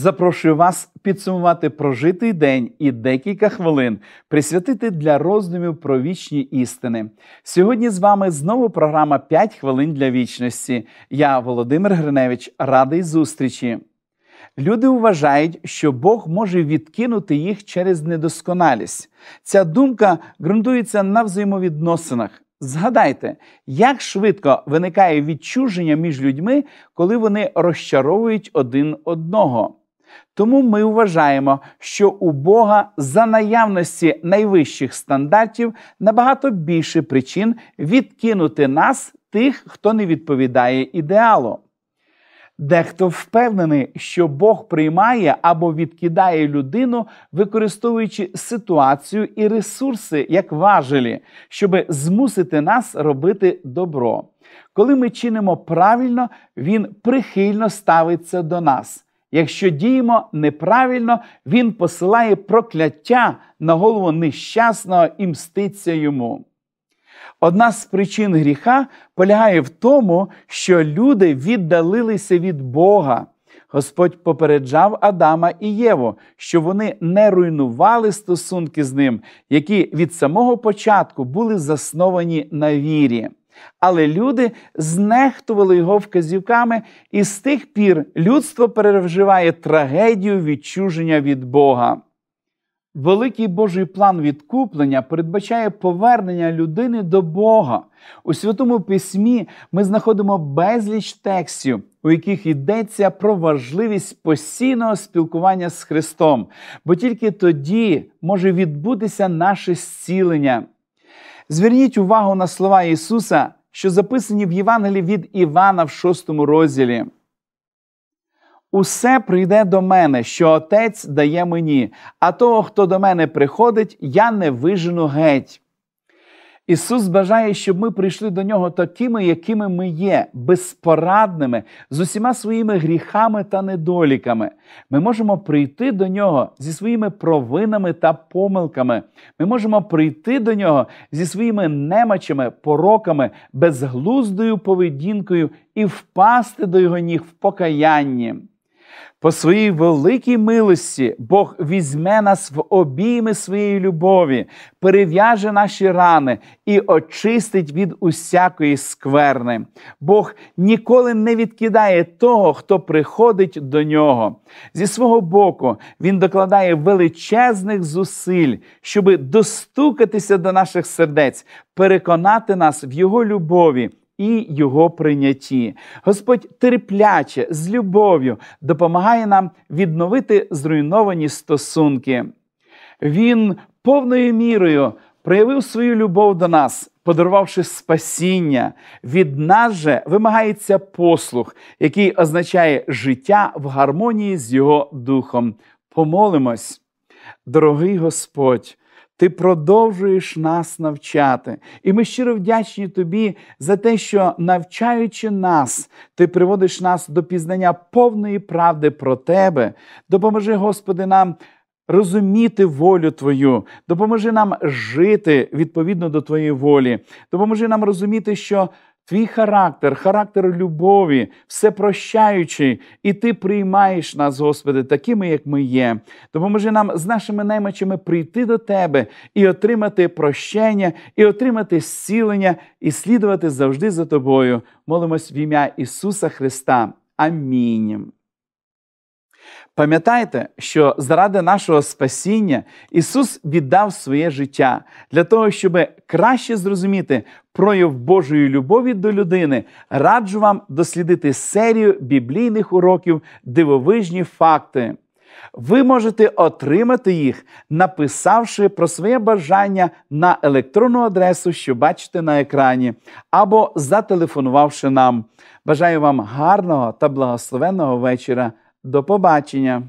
Запрошую вас підсумувати прожитий день і декілька хвилин присвятити для роздумів про вічні істини. Сьогодні з вами знову програма «5 хвилин для вічності. Я, Володимир Гриневич, радий зустрічі. Люди вважають, що Бог може відкинути їх через недосконалість. Ця думка ґрунтується на взаємовідносинах. Згадайте, як швидко виникає відчуження між людьми, коли вони розчаровують один одного. Тому ми вважаємо, що у Бога за наявності найвищих стандартів набагато більше причин відкинути нас, тих, хто не відповідає ідеалу. Дехто впевнений, що Бог приймає або відкидає людину, використовуючи ситуацію і ресурси як важелі, щоб змусити нас робити добро. Коли ми чинимо правильно, він прихильно ставиться до нас. Якщо діємо неправильно, він посилає прокляття на голову нещасного і мститься йому. Одна з причин гріха полягає в тому, що люди віддалилися від Бога. Господь попереджав Адама і Єву, що вони не руйнували стосунки з ним, які від самого початку були засновані на вірі. Але люди знехтували його вказівками, і з тих пір людство переживає трагедію відчуження від Бога. Великий Божий план відкуплення передбачає повернення людини до Бога. У Святому Письмі ми знаходимо безліч текстів, у яких йдеться про важливість постійного спілкування з Христом, бо тільки тоді може відбутися наше зцілення. Зверніть увагу на слова Ісуса, що записані в Євангелії від Івана в шостому розділі. Усе прийде до мене, що Отець дає мені, а того, хто до мене приходить, я не вижену геть. Ісус бажає, щоб ми прийшли до нього такими, якими ми є, безпорадними, з усіма своїми гріхами та недоліками. Ми можемо прийти до нього зі своїми провинами та помилками. Ми можемо прийти до нього зі своїми немачами, пороками, безглуздою поведінкою і впасти до його ніг в покаянні. По своїй великій милості Бог візьме нас в обійми своєї любові, перев'яже наші рани і очистить від усякої скверни. Бог ніколи не відкидає того, хто приходить до нього. Зі свого боку, Він докладає величезних зусиль, щоби достукатися до наших сердець, переконати нас в Його любові і Його прийнятті. Господь терпляче, з любов'ю допомагає нам відновити зруйновані стосунки. Він повною мірою проявив свою любов до нас, подарувавши спасіння. Від нас же вимагається послух, який означає життя в гармонії з Його духом. Помолимось, дорогий Господь. Ти продовжуєш нас навчати. І ми щиро вдячні тобі за те, що, навчаючи нас, ти приводиш нас до пізнання повної правди про тебе. Допоможи, Господи, нам розуміти волю Твою, допоможи нам жити відповідно до Твоєї волі. Допоможи нам розуміти, що Твій характер, характер любові, всепрощаючий, і ти приймаєш нас, Господи, такими, як ми є. Допоможи нам з нашими наймачами прийти до Тебе і отримати прощення, і отримати зцілення, і слідувати завжди за Тобою. Молимось в ім'я Ісуса Христа. Амінь. Пам'ятайте, що заради нашого спасіння Ісус віддав своє життя для того, щоб краще зрозуміти прояв Божої любові до людини, раджу вам дослідити серію біблійних уроків дивовижні факти. Ви можете отримати їх, написавши про своє бажання на електронну адресу, що бачите на екрані, або зателефонувавши нам. Бажаю вам гарного та благословенного вечора. До побачення!